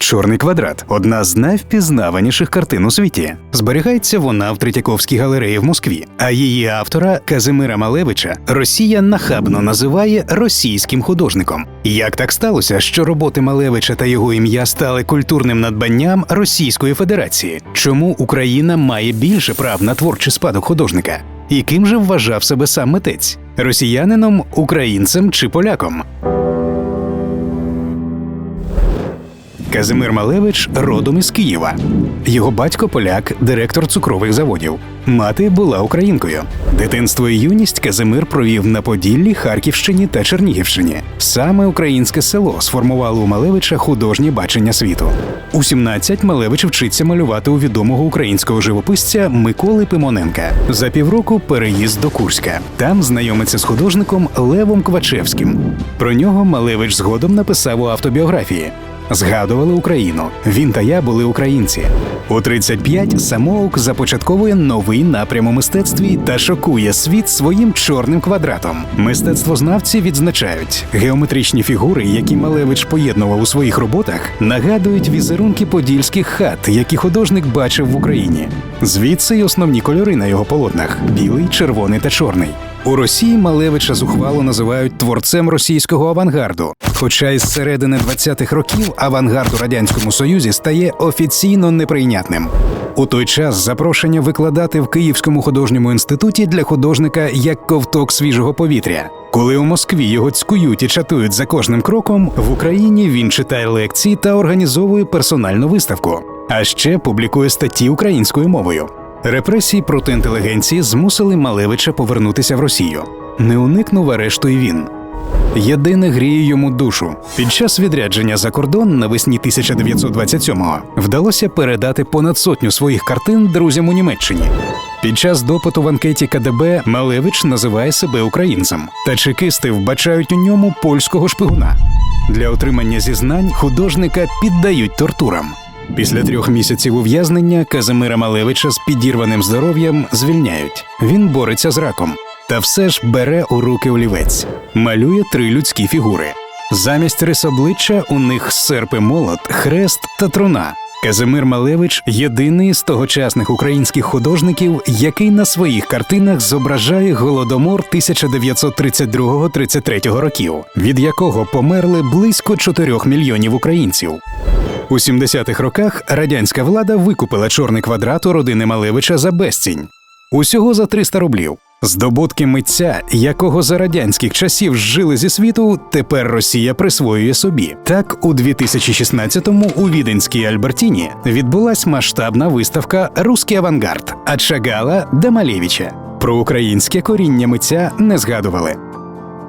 Чорний квадрат одна з найвпізнаваніших картин у світі. Зберігається вона в Третьяковській галереї в Москві. А її автора Казимира Малевича Росія нахабно називає російським художником. Як так сталося, що роботи Малевича та його ім'я стали культурним надбанням Російської Федерації? Чому Україна має більше прав на творчий спадок художника? І ким же вважав себе сам митець? Росіянином, українцем чи поляком? Казимир Малевич родом із Києва. Його батько поляк, директор цукрових заводів. Мати була українкою. Дитинство і юність Казимир провів на Поділлі, Харківщині та Чернігівщині. Саме українське село сформувало у Малевича художнє бачення світу. У 17 Малевич вчиться малювати у відомого українського живописця Миколи Пимоненка. За півроку переїзд до Курська. Там знайомиться з художником Левом Квачевським. Про нього Малевич згодом написав у автобіографії. Згадували Україну. Він та я були українці. У 35 самоук започатковує новий напрям у мистецтві та шокує світ своїм чорним квадратом. Мистецтвознавці відзначають, геометричні фігури, які Малевич поєднував у своїх роботах, нагадують візерунки подільських хат, які художник бачив в Україні. Звідси й основні кольори на його полотнах: білий, червоний та чорний. У Росії Малевича зухвало називають творцем російського авангарду. Хоча із середини 20-х років авангард у радянському союзі стає офіційно неприйнятним. У той час запрошення викладати в Київському художньому інституті для художника як ковток свіжого повітря. Коли у Москві його цькують і чатують за кожним кроком, в Україні він читає лекції та організовує персональну виставку, а ще публікує статті українською мовою. Репресії проти інтелігенції змусили Малевича повернутися в Росію. Не уникнув арешту і він. Єдине гріє йому душу. Під час відрядження за кордон навесні 1927-го вдалося передати понад сотню своїх картин друзям у Німеччині. Під час допиту в анкеті КДБ Малевич називає себе українцем, та чекисти вбачають у ньому польського шпигуна. Для отримання зізнань художника піддають тортурам. Після трьох місяців ув'язнення Казимира Малевича з підірваним здоров'ям звільняють. Він бореться з раком. Та все ж бере у руки олівець, малює три людські фігури. Замість рис обличчя у них серп і молот, хрест та труна. Казимир Малевич єдиний з тогочасних українських художників, який на своїх картинах зображає голодомор 1932-33 років, від якого померли близько 4 мільйонів українців. У 70-х роках радянська влада викупила чорний квадрат у родини Малевича за безцінь. Усього за 300 рублів. Здобутки митця, якого за радянських часів жили зі світу, тепер Росія присвоює собі. Так, у 2016-му у Віденській Альбертіні відбулась масштабна виставка Руський авангард а Чагала до Про українське коріння митця не згадували.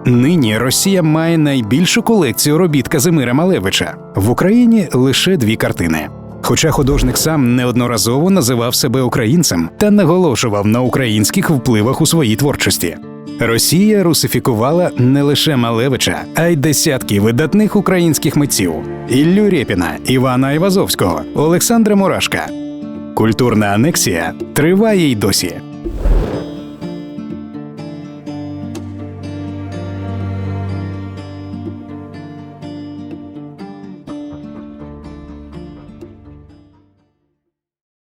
Нині Росія має найбільшу колекцію робіт Казимира Малевича в Україні лише дві картини. Хоча художник сам неодноразово називав себе українцем та наголошував на українських впливах у своїй творчості. Росія русифікувала не лише Малевича, а й десятки видатних українських митців: Іллю Рєпіна, Івана Івазовського, Олександра Мурашка. Культурна анексія триває й досі.